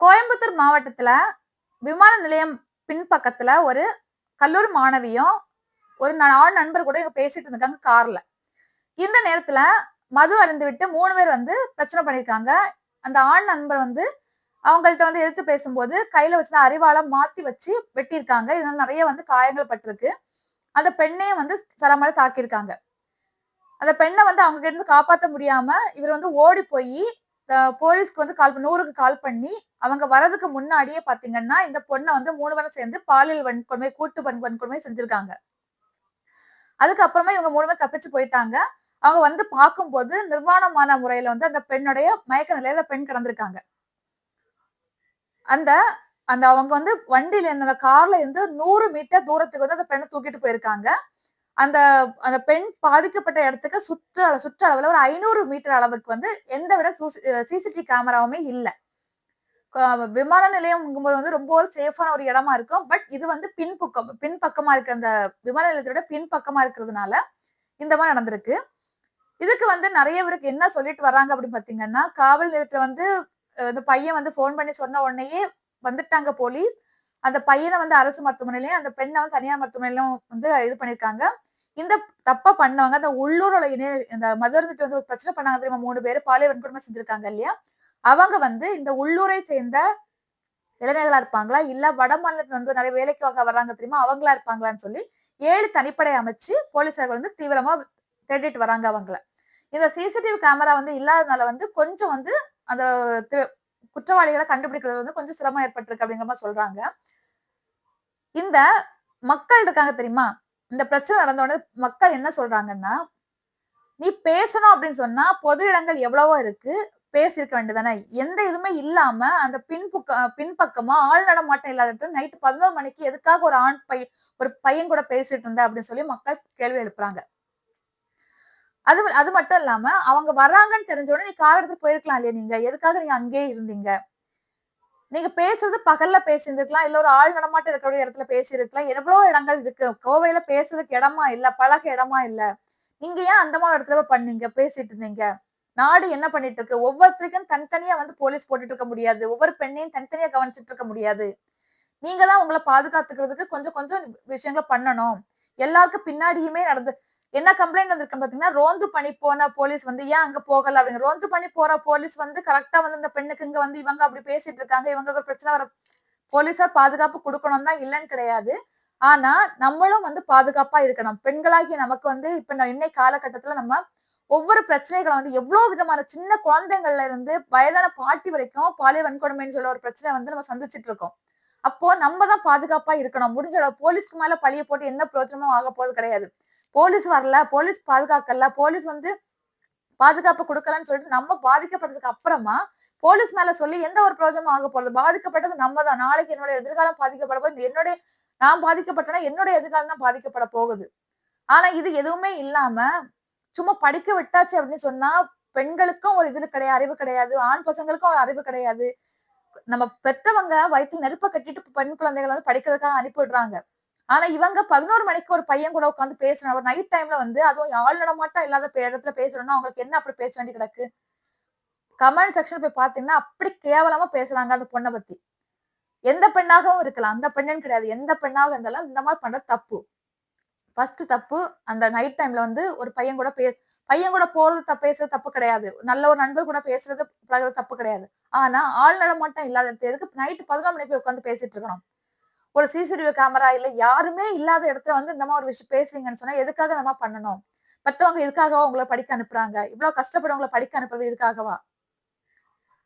கோயம்புத்தூர் மாவட்டத்துல விமான நிலையம் பின்பக்கத்துல ஒரு கல்லூரி மாணவியும் ஒரு ந- ஆண் நண்பர் கூட இவங்க பேசிட்டு இருந்திருக்காங்க கார்ல. இந்த நேரத்துல மது அருந்து விட்டு மூணு பேர் வந்து பிரச்சனை பண்ணிருக்காங்க. அந்த ஆண் நண்பர் வந்து அவங்கள்ட்ட வந்து எடுத்து பேசும்போது கையில வச்சிருந்த அறிவாளம் மாத்தி வச்சு வெட்டியிருக்காங்க. இதனால நிறைய வந்து காயங்கள் பட்டிருக்கு. அந்த பெண்ணையும் வந்து சரமாரி தாக்கியிருக்காங்க. அந்த பெண்ணை வந்து அவங்க கிட்ட இருந்து காப்பாற்ற முடியாம இவர் வந்து ஓடி போய் போலீஸ்க்கு வந்து கால் நூறுக்கு கால் பண்ணி அவங்க வரதுக்கு முன்னாடியே பாத்தீங்கன்னா இந்த பொண்ணை வந்து மூணு பேரும் சேர்ந்து பாலியல் வன்கொடுமை கூட்டு வன் வன்கொடுமை செஞ்சிருக்காங்க. அதுக்கப்புறமா இவங்க மூணு பேர் தப்பிச்சு போயிட்டாங்க. அவங்க வந்து பார்க்கும்போது நிர்வாணமான முறையில வந்து அந்த பெண்ணுடைய மயக்க நிலையில பெண் கிடந்திருக்காங்க. அந்த அந்த அவங்க வந்து வண்டியில இருந்த அந்த கார்ல இருந்து நூறு மீட்டர் தூரத்துக்கு வந்து அந்த பெண்ணை தூக்கிட்டு போயிருக்காங்க. அந்த அந்த பெண் பாதிக்கப்பட்ட இடத்துக்கு சுற்று சுற்று அளவுல ஒரு ஐநூறு மீட்டர் அளவுக்கு வந்து எந்த விட சிசிடிவி கேமராவுமே இல்லை. விமான நிலையம்ங்கும்போது வந்து ரொம்ப ஒரு சேஃபான ஒரு இடமா இருக்கும். பட் இது வந்து பின்பக்கம் பின்பக்கமா இருக்க அந்த விமான நிலையத்தோட பின்பக்கமா இருக்கிறதுனால இந்த மாதிரி நடந்திருக்கு. இதுக்கு வந்து நிறைய பேருக்கு என்ன சொல்லிட்டு வர்றாங்க அப்படின்னு பாத்தீங்கன்னா காவல் நிலையத்துல வந்து இந்த பையன் வந்து ஃபோன் பண்ணி சொன்ன உடனேயே வந்துட்டாங்க போலீஸ். அந்த பையனை வந்து அரசு மருத்துவமனையிலையும் அந்த பெண்ணை வந்து தனியார் மருத்துவமனையிலும் வந்து இது பண்ணிருக்காங்க. இந்த தப்ப பண்ணவங்க. அந்த உள்ளூரில் இணைய இந்த மதுரந்துட்டு வந்து ஒரு பிரச்சனை பண்ணாங்க தெரியுமா? மூணு பேர் பாலியல் வன்கொடுமை செஞ்சிருக்காங்க இல்லையா? அவங்க வந்து இந்த உள்ளூரை சேர்ந்த இளைஞர்களா இருப்பாங்களா? இல்ல வட மாநிலத்துல வந்து நிறைய வேலைக்கு வாங்க வர்றாங்க தெரியுமா? அவங்களா இருப்பாங்களான்னு சொல்லி ஏழு தனிப்படை அமைச்சு போலீஸார்கள் வந்து தீவிரமா தேடிட்டு வராங்க அவங்கள. இந்த சிசிடிவி கேமரா வந்து இல்லாததுனால வந்து கொஞ்சம் வந்து அந்த தி- குற்றவாளிகளை கண்டுபிடிக்கிறது வந்து கொஞ்சம் சிரமம் ஏற்பட்டிருக்கு அப்படிங்கிற மாதிரி சொல்றாங்க. இந்த மக்கள் இருக்காங்க தெரியுமா? இந்த பிரச்சனை நடந்த உடனே மக்கள் என்ன சொல்றாங்கன்னா நீ பேசணும் அப்படின்னு சொன்னா பொது இடங்கள் எவ்வளவோ இருக்கு பேசியிருக்க வேண்டியதானே எந்த இதுவுமே இல்லாம அந்த பின்புக்க பின்பக்கமா ஆள் நடமாட்டம் இல்லாத இடத்துல நைட்டு பதினோரு மணிக்கு எதுக்காக ஒரு ஆண் பை ஒரு பையன் கூட பேசிட்டு இருந்த அப்படின்னு சொல்லி மக்கள் கேள்வி எழுப்புறாங்க. அது அது மட்டும் இல்லாம அவங்க வர்றாங்கன்னு தெரிஞ்ச உடனே நீ கார் எடுத்துட்டு போயிருக்கலாம் இல்லையா நீங்க? எதுக்காக நீங்க அங்கேயே இருந்தீங்க? நீங்க பேசுறது பகல்ல பேசியிருந்திருக்கலாம் இல்ல ஒரு ஆள் நடமாட்டம் இருக்கிற இடத்துல பேசியிருக்கலாம் எவ்வளவு இடங்கள் இருக்கு. கோவையில பேசுறதுக்கு இடமா இல்ல பழக இடமா இல்ல. நீங்க ஏன் அந்த மாதிரி இடத்துல பண்ணீங்க பேசிட்டு இருந்தீங்க? நாடு என்ன பண்ணிட்டு இருக்கு? ஒவ்வொருத்தருக்கும் தனித்தனியா வந்து போலீஸ் போட்டுட்டு இருக்க முடியாது. ஒவ்வொரு பெண்ணையும் தனித்தனியா கவனிச்சிட்டு இருக்க முடியாது. நீங்க தான் உங்களை பாதுகாத்துக்கிறதுக்கு கொஞ்சம் கொஞ்சம் விஷயங்களை பண்ணணும். எல்லாருக்கும் பின்னாடியுமே நடந்து என்ன கம்ப்ளைண்ட் வந்திருக்கு பாத்தீங்கன்னா ரோந்து பண்ணி போன போலீஸ் வந்து ஏன் அங்க போகல அப்படிங்க ரோந்து பண்ணி போற போலீஸ் வந்து கரெக்டா வந்து இந்த பெண்ணுக்கு இங்க வந்து இவங்க அப்படி பேசிட்டு இருக்காங்க. இவங்களுக்கு ஒரு பிரச்சனை வர போலீஸார் பாதுகாப்பு கொடுக்கணும் தான் இல்லைன்னு கிடையாது. ஆனா நம்மளும் வந்து பாதுகாப்பா இருக்கணும். பெண்களாகிய நமக்கு வந்து இப்ப இன்னை இன்னைக்கு காலகட்டத்துல நம்ம ஒவ்வொரு பிரச்சனைகளை வந்து எவ்வளவு விதமான சின்ன குழந்தைங்கள்ல இருந்து வயதான பாட்டி வரைக்கும் பாலியல் வன்கொடுமைன்னு சொல்ல ஒரு பிரச்சனை வந்து நம்ம சந்திச்சிட்டு இருக்கோம். அப்போ நம்ம தான் பாதுகாப்பா இருக்கணும். முடிஞ்ச அளவு போலீஸ்க்கு மேல பழிய போட்டு என்ன பிரயோஜனமும் ஆக போறது கிடையாது. போலீஸ் வரல போலீஸ் பாதுகாக்கல போலீஸ் வந்து பாதுகாப்பு கொடுக்கலன்னு சொல்லிட்டு நம்ம பாதிக்கப்பட்டதுக்கு அப்புறமா போலீஸ் மேல சொல்லி எந்த ஒரு பிரயோஜனமும் ஆக போறது. பாதிக்கப்பட்டது நம்ம தான் நாளைக்கு என்னோட எதிர்காலம் பாதிக்கப்பட போகுது. என்னுடைய நான் பாதிக்கப்பட்டேன்னா என்னுடைய எதிர்காலம் தான் பாதிக்கப்பட போகுது. ஆனா இது எதுவுமே இல்லாம சும்மா படிக்க விட்டாச்சு அப்படின்னு சொன்னா பெண்களுக்கும் ஒரு இது கிடையாது அறிவு கிடையாது. ஆண் பசங்களுக்கும் ஒரு அறிவு கிடையாது. நம்ம பெத்தவங்க வயிற்று நெருப்ப கட்டிட்டு பெண் குழந்தைகளை வந்து படிக்கிறதுக்காக அனுப்பி விடுறாங்க ஆனா இவங்க பதினோரு மணிக்கு ஒரு பையன் கூட உட்காந்து பேசுறாங்க ஒரு நைட் டைம்ல வந்து அதுவும் ஆள் நடமாட்டம் இல்லாத இடத்துல பேசுறோம்னா அவங்களுக்கு என்ன அப்படி பேச வேண்டி கிடக்கு? கமெண்ட் செக்ஷன் போய் பாத்தீங்கன்னா அப்படி கேவலமா பேசுறாங்க அந்த பொண்ணை பத்தி. எந்த பெண்ணாகவும் இருக்கலாம். அந்த பெண்ணுன்னு கிடையாது. எந்த பெண்ணாக இருந்தாலும் இந்த மாதிரி பண்றது தப்பு. ஃபர்ஸ்ட் தப்பு அந்த நைட் டைம்ல வந்து ஒரு பையன் கூட பே பையன் கூட போறது தப்பு பேசுறது தப்பு கிடையாது. நல்ல ஒரு நண்பர் கூட பேசுறது பழகிறது தப்பு கிடையாது. ஆனா ஆள் நடமாட்டம் இல்லாத எதுக்கு நைட்டு பதினொரு மணிக்கு உட்காந்து பேசிட்டு இருக்கணும். ஒரு சிசிடிவி கேமரா இல்ல யாருமே இல்லாத இடத்துல வந்து இந்த மாதிரி ஒரு விஷயம் பேசுறீங்கன்னு சொன்னா எதுக்காக நம்ம பண்ணணும்? மற்றவங்க இதுக்காகவா உங்களை படிக்க அனுப்புறாங்க? இவ்வளவு கஷ்டப்படுறவங்களை படிக்க அனுப்புறது இதுக்காகவா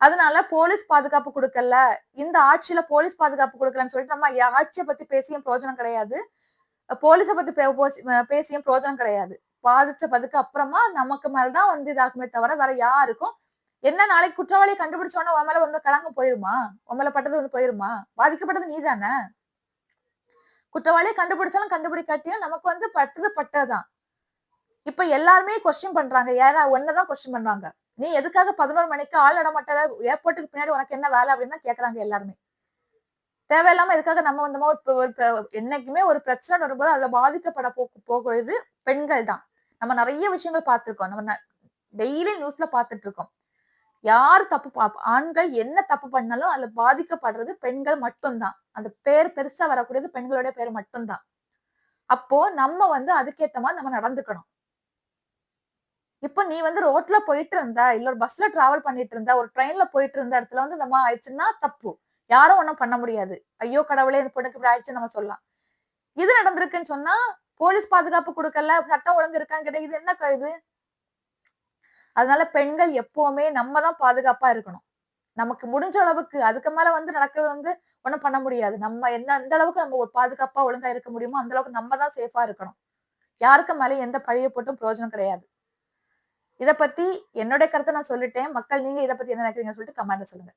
அதனால போலீஸ் பாதுகாப்பு கொடுக்கல. இந்த ஆட்சியில போலீஸ் பாதுகாப்பு கொடுக்கலன்னு சொல்லிட்டு நம்ம ஆட்சியை பத்தி பேசியும் பிரயோஜனம் கிடையாது. போலீஸை பத்தி பேசியும் பிரயோஜனம் கிடையாது. பாதிச்சதுக்கு அப்புறமா நமக்கு மேலதான் வந்து இதாகுமே தவிர வேற யாருக்கும் என்ன நாளைக்கு குற்றவாளியை கண்டுபிடிச்சோன்னா உன் மேல வந்து களங்கம் போயிருமா? உன் மேல பட்டது வந்து போயிருமா? பாதிக்கப்பட்டது நீதானே? குற்றவாளியை கண்டுபிடிச்சாலும் கண்டுபிடிக்காட்டியும் நமக்கு வந்து பட்டது பட்டதுதான். இப்ப எல்லாருமே கொஸ்டின் பண்றாங்க. யாரா ஒன்னதான் கொஸ்டின் பண்றாங்க நீ எதுக்காக பதினோரு மணிக்கு ஆள் இடமாட்டாத ஏர்போர்ட்டுக்கு பின்னாடி உனக்கு என்ன வேலை அப்படின்னு தான் கேக்குறாங்க எல்லாருமே. தேவையில்லாம எதுக்காக நம்ம இந்த ஒரு- என்னைக்குமே ஒரு பிரச்சனை வரும்போது அதுல பாதிக்கப்பட போ போகிறது பெண்கள் தான் நம்ம நிறைய விஷயங்கள் பார்த்திருக்கோம். நம்ம டெய்லி நியூஸ்ல பார்த்துட்டு இருக்கோம். யார் தப்பு ஆண்கள் என்ன தப்பு பண்ணாலும் அதுல பாதிக்கப்படுறது பெண்கள் மட்டும்தான். அந்த பேர் பெருசா வரக்கூடியது பெண்களுடைய பேர் மட்டும்தான். அப்போ நம்ம வந்து அதுக்கேத்த மாதிரி நம்ம நடந்துக்கணும். இப்போ நீ வந்து ரோட்ல போயிட்டு இருந்தா இல்ல ஒரு பஸ்ல டிராவல் பண்ணிட்டு இருந்தா ஒரு ட்ரெயின்ல போயிட்டு இருந்த இடத்துல வந்து இந்த மாதிரி ஆயிடுச்சுன்னா தப்பு. யாரும் ஒண்ணும் பண்ண முடியாது. ஐயோ கடவுளே இந்த பொண்ணுக்கு இப்படி ஆயிடுச்சுன்னு நம்ம சொல்லலாம். இது நடந்திருக்குன்னு சொன்னா போலீஸ் பாதுகாப்பு கொடுக்கல சட்டம் ஒழுங்கு இருக்கான்னு கேட்டா இது என்ன இது? அதனால பெண்கள் எப்பவுமே நம்ம தான் பாதுகாப்பா இருக்கணும். நமக்கு முடிஞ்ச அளவுக்கு அதுக்கு மேல வந்து நடக்கிறது வந்து ஒன்றும் பண்ண முடியாது. நம்ம என்ன எந்த அளவுக்கு நம்ம ஒரு பாதுகாப்பா ஒழுங்கா இருக்க முடியுமோ அந்த அளவுக்கு நம்ம தான் சேஃபா இருக்கணும். யாருக்கு மேலே எந்த பழிய போட்டும் பிரயோஜனம் கிடையாது. இதை பத்தி என்னுடைய கருத்தை நான் சொல்லிட்டேன். மக்கள் நீங்க இதை பத்தி என்ன நினைக்கிறீங்கன்னு சொல்லிட்டு கமெண்ட்ல சொல்லுங்க.